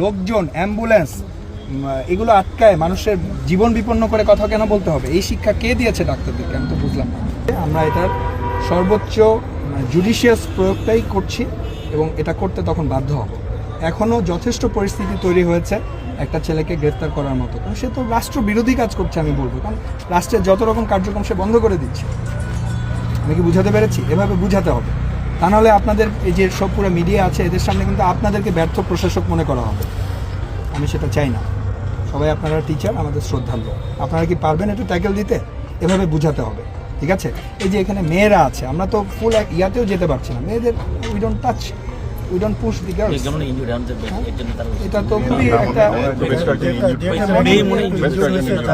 লোকজন, অ্যাম্বুলেন্স এগুলো আটকায় মানুষের জীবন বিপন্ন করে কথা কেন বলতে হবে? এই শিক্ষা কে দিয়েছে ডাক্তারদেরকে? আমি তো বুঝলাম আমরা এটার সর্বোচ্চ জুডিশিয়াস প্রয়োগটাই করছি এবং এটা করতে তখন বাধ্য হব। এখনও যথেষ্ট পরিস্থিতি তৈরি হয়েছে একটা ছেলেকে গ্রেফতার করার মতো। কারণ সে তো রাষ্ট্র বিরোধী কাজ করছে, আমি বলব। কারণ রাষ্ট্রের যত রকম কার্যক্রম সে বন্ধ করে দিচ্ছে। আমি কি বুঝাতে পেরেছি? এভাবে বুঝাতে হবে। তা নাহলে আপনাদের এই যে সব পুরো মিডিয়া আছে এদের সামনে কিন্তু আপনাদেরকে ব্যর্থ প্রশাসক মনে করা হবে। আমি সেটা চাই না। সবাই আপনারা টিচার আমাদের শ্রদ্ধার্ঘ আপনারা কি পারবেন একটু ট্যাকেল দিতে? এভাবে বুঝাতে হবে ঠিক আছে? এই যে এখানে মেয়েরা আছে আমরা তো ফুল এক ইয়াতেও যেতে পারছি না। মেয়েদের we don't touch we don't push the girls এটা তো খুবই একটা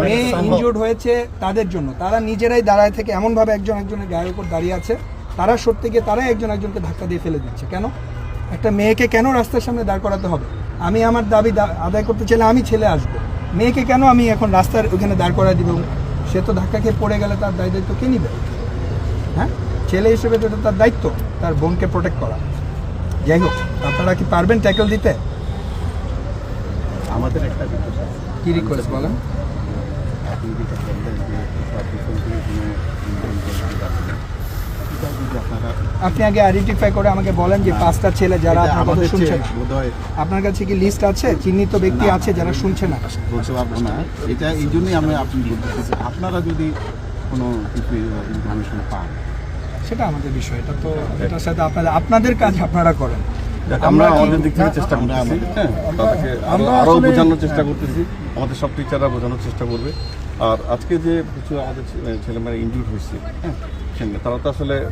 মেয়ে ইনজুর্ড হয়েছে তাদের জন্য। তারা নিজেরাই দাঁড়ায় থেকে এমনভাবে একজন একজনের গায়ের উপর দাঁড়িয়ে আছে। তারা সরতে গিয়ে তারাই একজন একজনকে ধাক্কা দিয়ে ফেলে দিচ্ছে। কেন? একটা মেয়েকে কেন রাস্তার সামনে দাঁড় করাতে হবে? আমি আমার দাবি আদায় করতে চাইলে আমি ছেলে আসব। মেয়েকে কেন আমি এখন রাস্তার ওখানে দাঁড় করায় দিব? সে তো ধাক্কা খেয়ে পড়ে গেলে তার দায় দায়িত্ব কে নিবে? হ্যাঁ? ছেলে হিসেবে তো তার দায়িত্ব তার বোনকে প্রোটেক্ট করা। যাই হোক আপনারা কি পারবেন ট্যাকেল দিতে? আমাদের একটা কি রিকোয়েস্ট বলেন? আপনি আপনি আগে আইডেন্টিফাই করে আমাকে বলেন যে পাঁচটা ছেলে যারা আপনার কথা শুনছে না। আপনার কাছে কি লিস্ট আছে? চিহ্নিত ব্যক্তি আছে যারা শুনছে না? বলতে পারব না। এটা এই জন্যই আমি আপনি বলতে আপনারা যদি কোনো কিছু ইনফরমেশন পান। সেটা আমাদের বিষয়। এটা তো এটার সাথে আপনাদের আপনাদের কাজ আপনারা করেন। আমরা আমাদের দিক থেকে চেষ্টা আমরা করতেছি। হ্যাঁ তাদেরকে আমরা আরও আসলে- বোঝানোর চেষ্টা করতেছি। আমাদের সব টিচাররা বোঝানোর চেষ্টা করবে। আর আজকে যে কিছু আমাদের ছেলেমেয়েরা ইনজুর হয়েছে হ্যাঁ তারা তো আসলে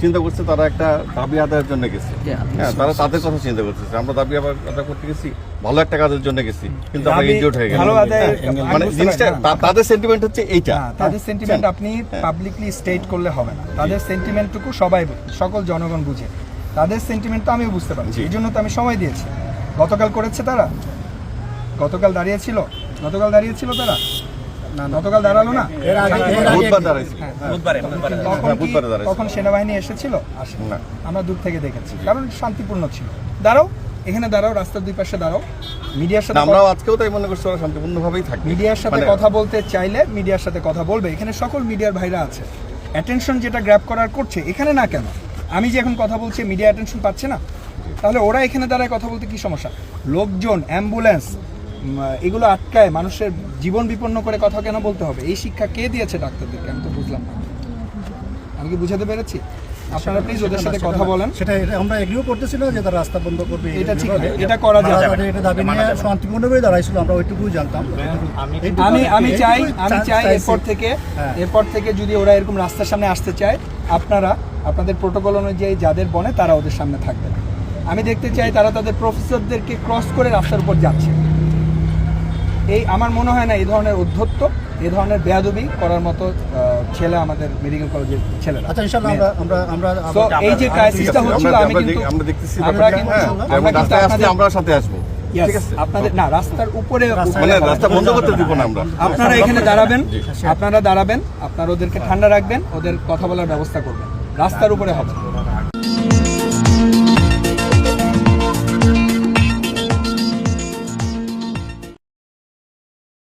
চিন্তা করছে তারা একটা দাবি আদায়ের জন্য গেছে। হ্যাঁ তারা তাদের কথা চিন্তা করতেছে। আমরা দাবি আবার আদায় করতে গেছি ভালো একটা কাজের জন্য গেছি কিন্তু আমরা ইনজুর্ড হয়ে গেলাম। হ্যাঁ, মানে জিনিসটা তাদের সেন্টিমেন্ট হচ্ছে এইটা। তাদের হ্যাঁ, সেন্টিমেন্ট আপনি পাবলিকলি স্টেট করলে হবে না। তাদের সেন্টিমেন্টটুকু সবাই সকল জনগণ বুঝে। তাদের সেন্টিমেন্ট তো আমিও বুঝতে পারছি। এই জন্য তো আমি সময় দিয়েছি। গতকাল করেছে তারা। গতকাল দাঁড়িয়েছিল। গতকাল দাঁড়িয়েছিল তারা? না গতকাল দাঁড়াল না? তখন সেনাবাহিনী এসেছিল? না। আমরা দূর থেকে দেখেছি। কারণ শান্তিপূর্ণ ছিল। দাঁড়াও এখানে দাঁড়াও রাস্তার দুই পাশে দাঁড়াও। মিডিয়ার সাথে আমরাও আজকেও তাই মনে করছি ওরা শান্তিপূর্ণভাবেই থাকবে। মিডিয়ার সাথে মানে- কথা বলতে চাইলে মিডিয়ার সাথে কথা বলবে। এখানে সকল মিডিয়ার ভাইরা আছে। অ্যাটেনশন যেটা গ্র্যাব করার করছে এখানে না কেন? আমি যে এখন কথা বলছি মিডিয়া অ্যাটেনশন পাচ্ছে না? তাহলে ওরা এখানে দাঁড়ায় কথা বলতে কি সমস্যা? লোকজন অ্যাম্বুলেন্স এগুলো আটকায়, মানুষের জীবন বিপন্ন করে কথা কেন বলতে হবে? এই শিক্ষা কে দিয়েছে ডাক্তারদেরকে? আমি তো বুঝলাম না। আমি কি বুঝাতে পেরেছি? আপনারা প্লিজ ওদের সাথে কথা বলেন। সেটা আমরা এগ্রিও করতেছিল যে তারা রাস্তা বন্ধ করবে এটা ঠিক এটা করা যাবে এটা দাবি নিয়ে শান্তিপূর্ণভাবে দাঁড়াইছিল আমরা ওইটুকুই জানতাম। আমি আমি চাই আমি চাই এরপর থেকে হ্যাঁ। এরপর থেকে যদি ওরা এরকম রাস্তার সামনে আসতে চায় আপনারা আপনাদের প্রোটোকল অনুযায়ী যাদের বনে তারা ওদের সামনে থাকবে। আমি দেখতে চাই তারা তাদের প্রফেসরদেরকে ক্রস করে রাস্তার উপর যাচ্ছে। এই আমার মনে হয় না এই ধরনের অধ্যত্ত এই ধরনের বেয়াদবি করার মতো ছেলে আমাদের মেডিকেল কলেজের ছেলেরা। আচ্ছা ইনশাআল্লাহ আমরা আমরা আমরা এই যে ক্রাইসিসটা হচ্ছিল আমি আমরা কিন্তু আমরা দেখতেছি আমরা কিন্তু হ্যাঁ, আমরা কিন্তু সাথে আসব আপনাদের না রাস্তার উপরে উপরে রাস্তা বন্ধ করতে দিব না আমরা। আপনারা এখানে দাঁড়াবেন আপনারা দাঁড়াবেন আপনারা ওদেরকে ঠান্ডা রাখবেন ওদের কথা বলার ব্যবস্থা করবেন। রাস্তার উপরে হবে।